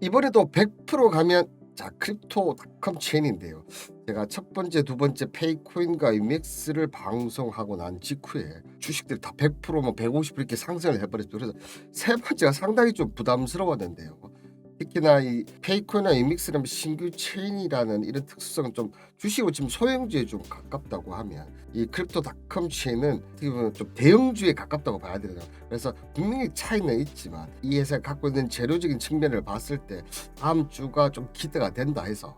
이번에도 100% 가면 자 크립토닷컴 체인인데요. 제가 첫 번째, 두 번째 페이코인과 이맥스를 방송하고 난 직후에 주식들이 다 100%뭐 150% 이렇게 상승을 해버렸죠. 그래서 세 번째가 상당히 좀 부담스러웠는데요. 특히나 이 페이코나 이믹스라는 신규 체인이라는 이런 특수성은 좀 주식으로 지금 소형주에 좀 가깝다고 하면 이 크립토닷컴 체인은 어떻게 보면 좀 대형주에 가깝다고 봐야 되잖아요. 그래서 분명히 차이는 있지만 이 회사가 갖고 있는 재료적인 측면을 봤을 때 다음 주가 좀 기대가 된다 해서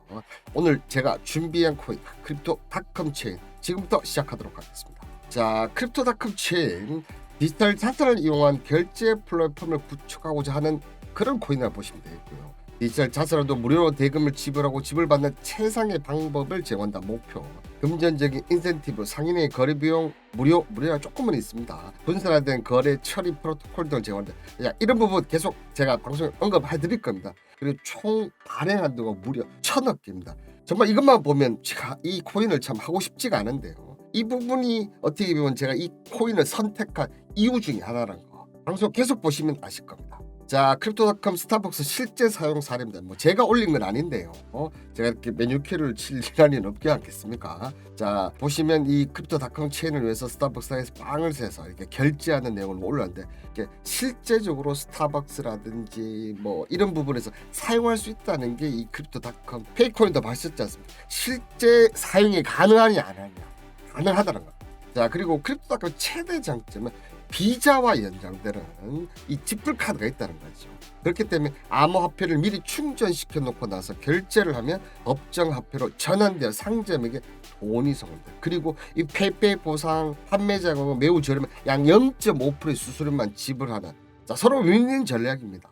오늘 제가 준비한 코인 크립토닷컴 체인 지금부터 시작하도록 하겠습니다. 자 크립토닷컴 체인 디지털 자산을 이용한 결제 플랫폼을 구축하고자 하는 그런 코인을 보시면 되겠고요. 디지털 자산으로도 무료로 대금을 지불하고 지불받는 최상의 방법을 제공한다 목표. 금전적인 인센티브, 상인의 거래 비용 무료, 무료가 조금은 있습니다. 분산화된 거래 처리 프로토콜 등을 제공한다. 자, 이런 부분 계속 제가 방송에 언급해 드릴 겁니다. 그리고 총 발행 한 도가 무려 천억 개입니다. 정말 이것만 보면 제가 이 코인을 참 하고 싶지가 않은데요. 이 부분이 어떻게 보면 제가 이 코인을 선택한 이유 중에 하나라는 거. 방송 계속 보시면 아실 겁니다. 자, 크립토닷컴 스타벅스 실제 사용 사례입니다. 뭐 제가 올린 건 아닌데요. 어? 제가 이렇게 메뉴키를 칠 시간이 없지 않겠습니까? 자, 보시면 이 크립토닷컴 체인을 위해서 스타벅스에서 빵을 세서 이렇게 결제하는 내용을 올렸는데 이게 실제적으로 스타벅스라든지 뭐 이런 부분에서 사용할 수 있다는 게 이 크립토닷컴 페이코인도 봤었지 않습니까? 실제 사용이 가능하냐 안 하냐 가능하다는 거. 자, 그리고 크립토닷컴 최대 장점은 비자와 연장되는 이 지플 카드가 있다는 거죠. 그렇기 때문에 암호화폐를 미리 충전시켜 놓고 나서 결제를 하면 법정 화폐로 전환되어 상점에게 돈이 송원다. 그리고 이 페이페이 보상 판매자가 매우 저렴한 약 0.5%의 수수료만 지불하는 자, 서로 윈윈 전략입니다.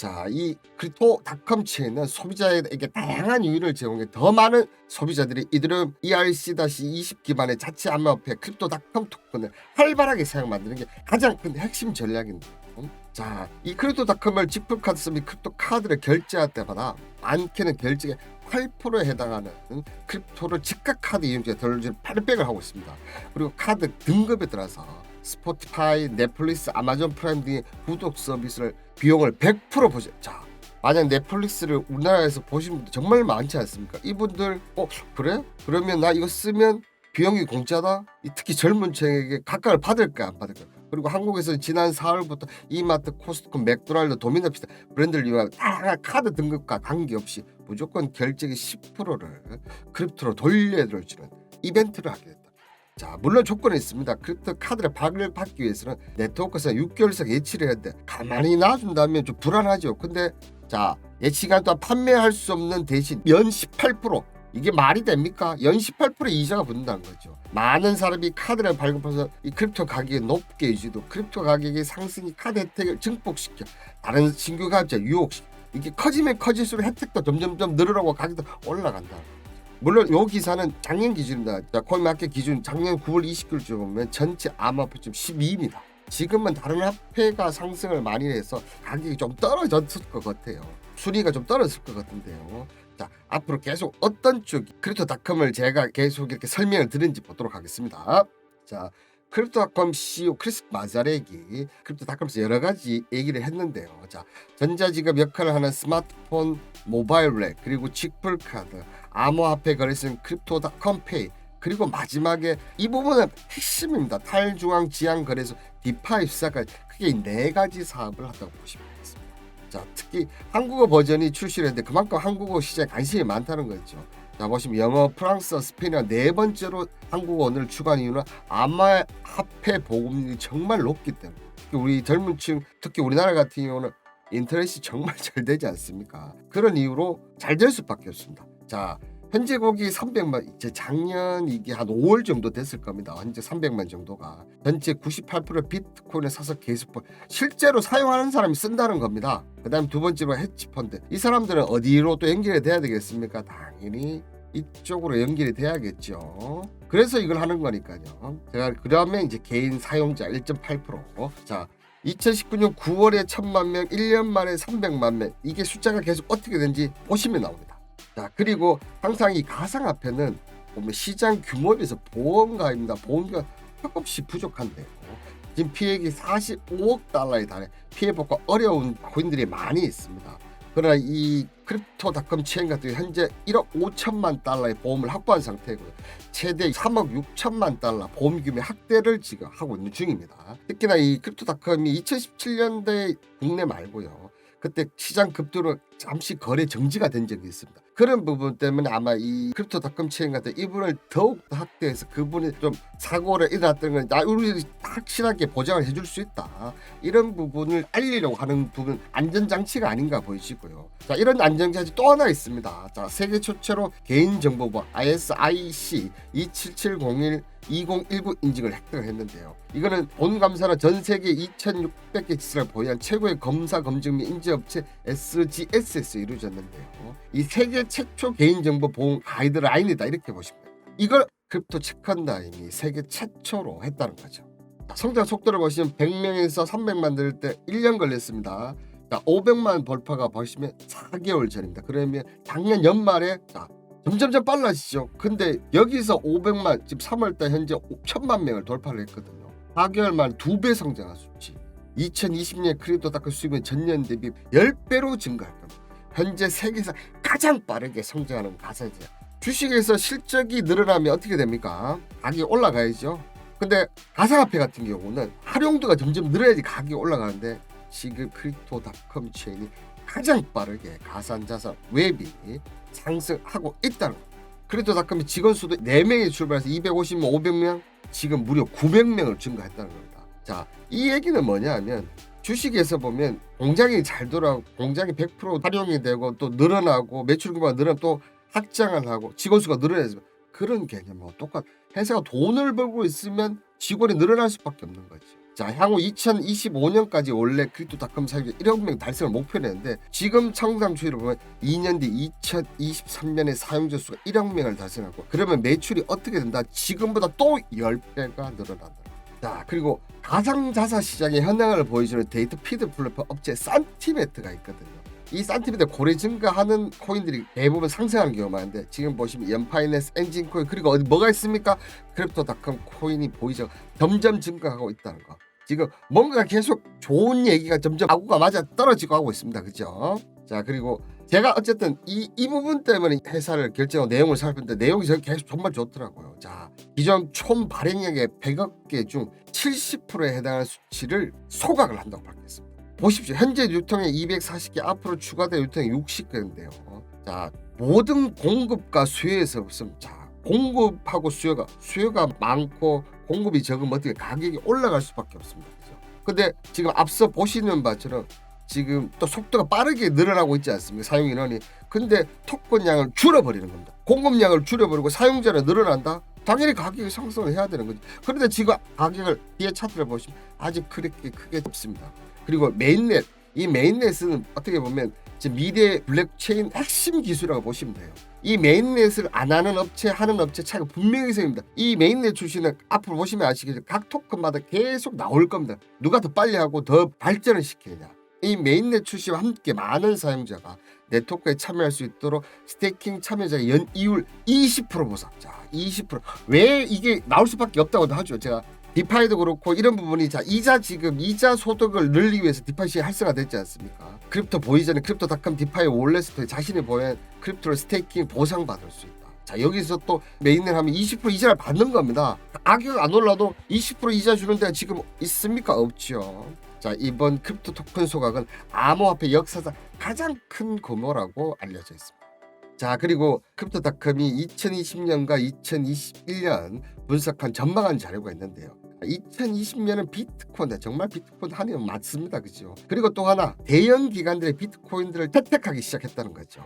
자, 이 크립토닷컴 체인은 소비자에게 다양한 유의를 제공해 더 많은 소비자들이 이들은 ERC-20 기반의 자체 암호화폐 크립토닷컴 토큰을 활발하게 사용 만드는 게 가장 큰 핵심 전략인데. 자, 이 크립토닷컴을 지플 카드 및 크립토 카드를 결제할 때마다 많게는 결제에 8%에 해당하는 크립토를 즉각 카드 이용자가 덜어주는 800을 하고 있습니다. 그리고 카드 등급에 따라서 스포티파이, 넷플릭스, 아마존 프라임 등의 구독 서비스를 비용을 100% 보죠. 자, 만약 넷플릭스를 우리나라에서 보신 분들 정말 많지 않습니까? 이분들 어 그래? 그러면 나 이거 쓰면 비용이 공짜다? 이 특히 젊은 층에게 각광을 받을까 안 받을까? 그리고 한국에서 지난 4월부터 이마트, 코스트코, 맥도날드, 도미노피스 브랜드를 이용한 카드 등급과 관계없이 무조건 결제의 10%를 크립토로 돌려줄 주는 이벤트를 하게 됐다. 자, 물론 조건이 있습니다. 크립토 카드를 발을 받기 위해서는 네트워크에서 6개월씩 예치를 해야 돼. 가만히 놔준다면 좀 불안하죠. 근데 자, 예치간 동안 판매할 수 없는 대신 연 18% 이게 말이 됩니까? 연 18% 이자가 붙는다는 거죠. 많은 사람이 카드를 발급해서 이 크립토 가격이 높게 유지도 크립토 가격의 상승이 카드 혜택을 증폭시켜 다른 신규 가입자 유혹시켜 이게 커지면 커질수록 혜택도 점점점 늘어나고 가격도 올라간다. 물론 요 기사는 작년 기준입니다. 자, 코인마켓 기준 작년 9월 20일 주 보면 전체 암호화폐 좀 12입니다. 지금은 다른 화폐가 상승을 많이 해서 가격이 좀 떨어졌을 것 같아요. 순위가 좀 떨어졌을 것 같은데요. 자, 앞으로 계속 어떤 쪽 크립토닷컴을 제가 계속 이렇게 설명을 드는지 보도록 하겠습니다. 자, 크립토닷컴 CEO 크리스 마자렉이 크립토닷컴에서 여러 가지 얘기를 했는데요. 자, 전자지급 역할을 하는 스마트폰, 모바일 렉, 그리고 직불 카드, 암호화폐 거래소인 크립토닷컴 페이, 그리고 마지막에 이 부분은 핵심입니다. 탈중앙 지향 거래소 디파이 수사까지 크게 이네 가지 사업을 한다고 보시면 되겠습니다. 자, 특히 한국어 버전이 출시를 했는데 그만큼 한국어 시장에 관심이 많다는 거죠. 자 보시면 영어, 프랑스어, 스페인어 네 번째로 한국어 언어를 추구한 이유는 암호화폐 보급률이 정말 높기 때문에 우리 젊은 층 특히 우리나라 같은 경우는 인터넷이 정말 잘 되지 않습니까? 그런 이유로 잘 될 수밖에 없습니다. 자 현재 거기 300만 이제 작년 이게 한 5월 정도 됐을 겁니다. 현재 300만 정도가 전체 98% 비트코인을 사서 계속 보- 실제로 사용하는 사람이 쓴다는 겁니다. 그다음 두 번째로 헤지펀드 이 사람들은 어디로 또 연결이 돼야 되겠습니까? 당연히 이쪽으로 연결이 돼야겠죠. 그래서 이걸 하는 거니까요. 제가 그러면 이제 개인 사용자 1.8%자 2019년 9월에 1000만 명, 1년 만에 300만 명 이게 숫자가 계속 어떻게 된지 보시면 나옵니다. 자 그리고 항상 이 가상화폐는 보면 시장 규모에 비해서 보험가입니다. 보험가 조금씩 부족한데요. 지금 피해액이 45억 달러에 달해 피해 복구 어려운 코인들이 많이 있습니다. 그러나 이 크립토닷컴 체인 같은 경우 현재 1억 5천만 달러의 보험을 확보한 상태고요. 최대 3억 6천만 달러 보험 규모 확대를 지금 하고 있는 중입니다. 특히나 이 크립토닷컴이 2017년도에 국내 말고요. 그때 시장 급등으로 잠시 거래 정지가 된 적이 있습니다. 그런 부분 때문에 아마 이 크립토 닷컴 체인 같은 이분을 더욱 더 확대해서 그분이 좀 사고를 일어났던 건나 우리 확실하게 보장을 해줄 수 있다. 이런 부분을 알리려고 하는 부분 안전장치가 아닌가 보이시고요. 자 이런 안전장치 또 하나 있습니다. 자 세계 최초로 개인정보부 ISIC 27701 2019 인증을 획득을 했는데요. 이거는 본 감사나 전 세계 2,600개 지사를 보유한 최고의 검사 검증 및 인증업체 SGS에서 이루어졌는데요. 이 세계 최초 개인정보 보호 가이드라인이다 이렇게 보시면. 이걸 크립토 체컨다임이 세계 최초로 했다는 거죠. 자, 성장 속도를 보시면 100명에서 300만 될때 1년 걸렸습니다. 자, 500만 돌파가 보시면 4개월 전입니다. 그러면 작년 연말에 자, 점점점 빨라지죠. 근데 여기서 500만 지금 3월달 현재 5천만 명을 돌파를 했거든요. 4개월 만두배 성장한 수치. 2020년 크립토닷컴 수익은 전년 대비 10배로 증가할 겁니다. 현재 세계에서 가장 빠르게 성장하는 가상자. 주식에서 실적이 늘어나면 어떻게 됩니까? 가격이 올라가야죠. 근데 가상화폐 같은 경우는 활용도가 점점 늘어야지 가격이 올라가는데 지금 크립토닷컴 체인이 가장 빠르게 가상자산 웹이 상승하고 있다는 거. 크립토닷컴의 직원 수도 4명이 출발해서 250명, 500명, 지금 무려 900명을 증가했다는 겁니다. 자, 이 얘기는 뭐냐면 주식에서 보면 공장이 잘 돌아가고 공장이 100% 활용이 되고 또 늘어나고 매출 규모가 늘어나면 또 확장을 하고 직원 수가 늘어나서 그런 개념하고 똑같. 회사가 돈을 벌고 있으면 직원이 늘어날 수밖에 없는 거지. 자, 향후 2025년까지 원래 크립토닷컴 사용자 1억 명 달성을 목표로 했는데 지금 성장 추이를 보면 2년 뒤 2023년에 사용자 수가 1억 명을 달성하고 그러면 매출이 어떻게 된다? 지금보다 또 10배가 늘어난다. 자, 그리고 가상자산 시장의 현황을 보여주는 데이터 피드 플랫폼 업체 산티메트가 있거든요. 이 산티메트 고래 증가하는 코인들이 대부분 상승하는 경우가 많은데 지금 보시면 연파이낸스 엔진 코인 그리고 어디 뭐가 있습니까? 크립토닷컴 코인이 보이죠. 점점 증가하고 있다는 거. 지금 뭔가 계속 좋은 얘기가 점점 아구가 맞아 떨어지고 하고 있습니다. 그죠? 자 그리고 제가 어쨌든 이, 이 부분 때문에 회사를 결정한 내용을 살폈는데 내용이 계속 정말 좋더라고요. 자 기존 총 발행량의 100억 개 중 70%에 해당하는 수치를 소각을 한다고 밝혔습니다. 보십시오. 현재 유통에 240개 앞으로 추가된 유통에 60개인데요. 자 모든 공급과 수요에서 무슨 자 공급하고 수요가 수요가 많고 공급이 적으면 어떻게 가격이 올라갈 수밖에 없습니다. 그죠? 근데 지금 앞서 보시는 바처럼 지금 또 속도가 빠르게 늘어나고 있지 않습니까? 사용 인원이. 근데 토큰량을 줄여버리는 겁니다. 공급량을 줄여버리고 사용자는 늘어난다? 당연히 가격이 상승을 해야 되는 거죠. 그런데 지금 가격을 뒤에 차트를 보시면 아직 그렇게 크게 없습니다. 그리고 메인넷, 이 메인넷은 어떻게 보면 미래 블록체인 핵심 기술이라고 보시면 돼요. 이 메인넷을 안 하는 업체, 하는 업체 차이가 분명히 생깁니다. 이 메인넷 출시는 앞으로 보시면 아시겠지만 각 토큰마다 계속 나올 겁니다. 누가 더 빨리 하고 더 발전을 시키느냐. 이 메인넷 출시와 함께 많은 사용자가 네트워크에 참여할 수 있도록 스테이킹 참여자의 연 이율 20% 보상. 자, 20%왜 이게 나올 수밖에 없다고도 하죠. 제가 디파이도 그렇고 이런 부분이 자 이자 지금 이자 소득을 늘리기 위해서 디파이 시 활성화됐지 않습니까? 크립토 보이 전에 크립토닷컴 디파이 원래스토에 자신이 보낸 크립토를 스테이킹 보상받을 수 있다. 자 여기서 또 메인을 하면 20% 이자를 받는 겁니다. 가격 안 올라도 20% 이자 주는 데가 지금 있습니까? 없죠. 자 이번 크립토 토큰 소각은 암호화폐 역사상 가장 큰 규모라고 알려져 있습니다. 자 그리고 크립토닷컴이 2020년과 2021년 분석한 전망한 자료가 있는데요. 2020년은 비트코인 정말 비트코인 한해는 맞습니다, 그죠? 그리고 또 하나 대형 기관들의 비트코인들을 채택하기 시작했다는 거죠.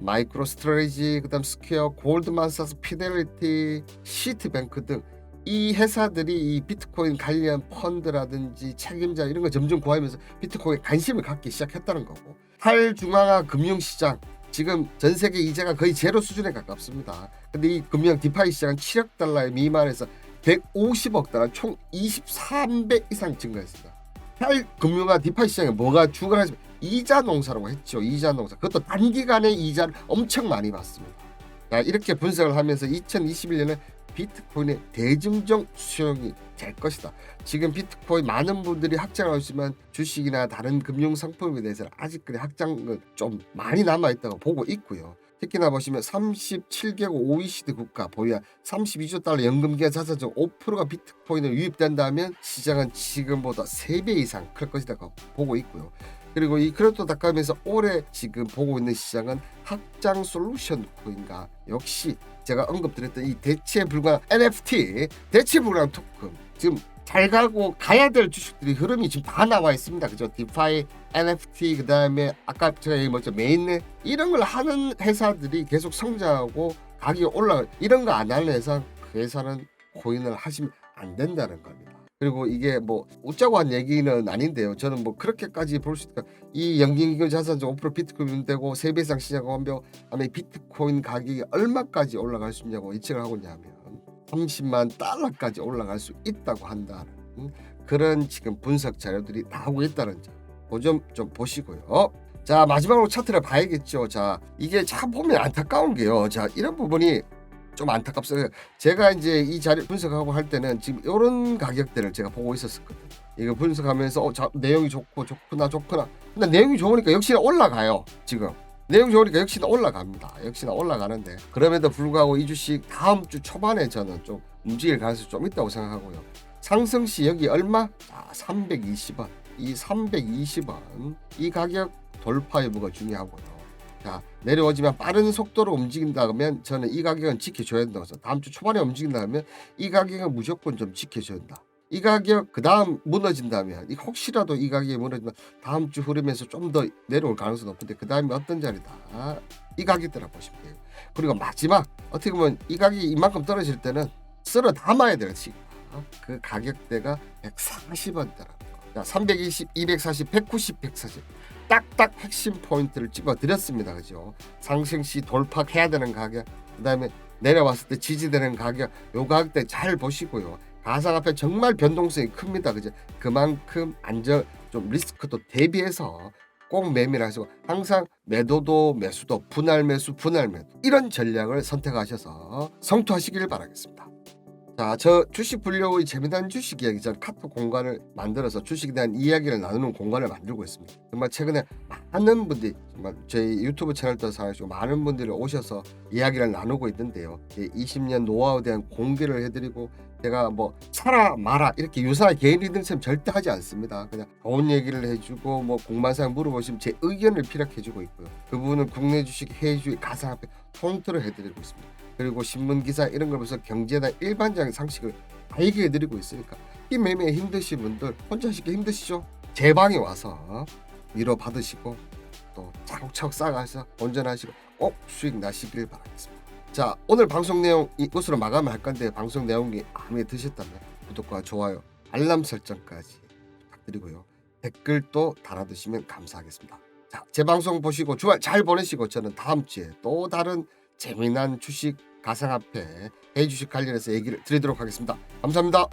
마이크로 스트레이지, 그다음 스퀘어, 골드만사스, 피델리티, 시티뱅크 등 이 회사들이 이 비트코인 관련 펀드라든지 책임자 이런 거 점점 구하면서 비트코인에 관심을 갖기 시작했다는 거고 탈중앙화 금융시장 지금 전 세계 이자가 거의 제로 수준에 가깝습니다. 근데 이 금융 디파이 시장은 7억 달러에 미만해서 150억 달러 총 23배 이상 증가했습니다. 탈금융화 디파이 시장에 뭐가 주가 하시면 이자 농사라고 했죠. 이자 농사. 그것도 단기간에 이자를 엄청 많이 받습니다. 자, 이렇게 분석을 하면서 2021년에 비트코인의 대증정 수용이 될 것이다. 지금 비트코인 많은 분들이 확장하고 있지만 주식이나 다른 금융 상품에 대해서는 아직 그래 확장은 좀 많이 남아 있다고 보고 있고요. 특히나 보시면 37개국 OECD 국가 보유한 32조 달러 연금기관 자산 중 5%가 비트코인을 유입된다면 시장은 지금보다 3배 이상 클 것이라고 보고 있고요. 그리고 이 크립토 닷컴에서 올해 지금 보고 있는 시장은 확장 솔루션 코인과 역시 제가 언급드렸던 이 대체 불가한 NFT 대체 불가한 토큰 지금 잘 가고 가야 될 주식들이 흐름이 지금 다 나와 있습니다. 그죠? 디파이, NFT 그 다음에 아까 제가 얘기 뭐죠 메인넷 이런 걸 하는 회사들이 계속 성장하고 가격이 올라 이런 거 안 하는 회사 그 회사는 코인을 하시면 안 된다는 겁니다. 그리고 이게 뭐 웃자고 한 얘기는 아닌데요. 저는 뭐 그렇게까지 볼 수 있다. 이 연기기금 자산 중5% 비트코인 되고 3배 이상 시작하면 아마 이 비트코인 가격이 얼마까지 올라갈 수 있냐고 예측을 하고 있냐면 30만 달러까지 올라갈 수 있다고 한다는 그런 지금 분석 자료들이 나오고 있다는 점. 그점 좀 보시고요. 자 마지막으로 차트를 봐야겠죠. 자 이게 참 보면 안타까운 게요. 자 이런 부분이 좀 안타깝습니다. 제가 이제 이 자료 분석하고 할 때는 지금 이런 가격대를 제가 보고 있었거든요. 이거 분석하면서 어, 자, 내용이 좋고 좋구나 좋구나. 근데 내용이 좋으니까 역시나 올라가요. 지금 내용 좋으니까 역시나 올라갑니다. 역시나 올라가는데 그럼에도 불구하고 이 주식 다음 주 초반에 저는 좀 움직일 가능성이 좀 있다고 생각하고요. 상승 시 여기 얼마? 자, 320원. 이 320원 이 가격 돌파 여부가 중요하고요. 자 내려오지만 빠른 속도로 움직인다면 저는 이 가격은 지켜줘야 된다고 해서 다음 주 초반에 움직인다면 이 가격은 무조건 좀 지켜줘야 된다. 이 가격 그 다음 무너진다면 이 혹시라도 이 가격이 무너지면 다음 주 흐름에서 좀 더 내려올 가능성이 높은데 그 다음에 어떤 자리다 이 가격대라 보시면 돼요. 그리고 마지막 어떻게 보면 이 가격이 이만큼 떨어질 때는 쓸어 담아야 될 시기. 그 가격대가 140원대라는 거. 자, 320, 240, 190, 140. 딱딱 핵심 포인트를 찍어 드렸습니다. 그죠? 상승 시 돌파해야 되는 가격, 그 다음에 내려왔을 때 지지되는 가격, 요 가격대 잘 보시고요. 가상 앞에 정말 변동성이 큽니다. 그죠? 그만큼 안전 좀 리스크도 대비해서 꼭 매매를 하시고 항상 매도도 매수도 분할 매수 분할 매도 이런 전략을 선택하셔서 성투하시길 바라겠습니다. 자, 저 주식 분류의 재미난 주식 이야기 전 카톡 공간을 만들어서 주식에 대한 이야기를 나누는 공간을 만들고 있습니다. 정말 최근에 많은 분들이 정말 저희 유튜브 채널 도 사시고 많은 분들이 오셔서 이야기를 나누고 있는데요. 20년 노하우에 대한 공개를 해드리고 제가 뭐 사라 마라 이렇게 유사한 개인 리듬처럼 절대 하지 않습니다. 그냥 좋은 얘기를 해주고 뭐 공만상 물어보시면 제 의견을 피력해주고 있고요. 그 부분은 국내 주식, 해외 주식 가상 앞에 통틀어 해드리고 있습니다. 그리고 신문 기사 이런 걸 보면서 경제나 일반적인 상식을 다 얘기해 드리고 있으니까 이 매매에 힘드신 분들 혼자 하시기 힘드시죠? 제 방에 와서 위로 받으시고 또 차곡차곡 쌓아가서 온전하시고 꼭 수익 나시길 바라겠습니다. 자 오늘 방송 내용 이것으로 마감을 할 건데 방송 내용이 마음에 드셨다면 구독과 좋아요 알람 설정까지 부탁드리고요 댓글도 달아두시면 감사하겠습니다. 자 제 방송 보시고 주말 잘 보내시고 저는 다음 주에 또 다른 재미난 주식 가상화폐 해주식 관련해서 얘기를 드리도록 하겠습니다. 감사합니다.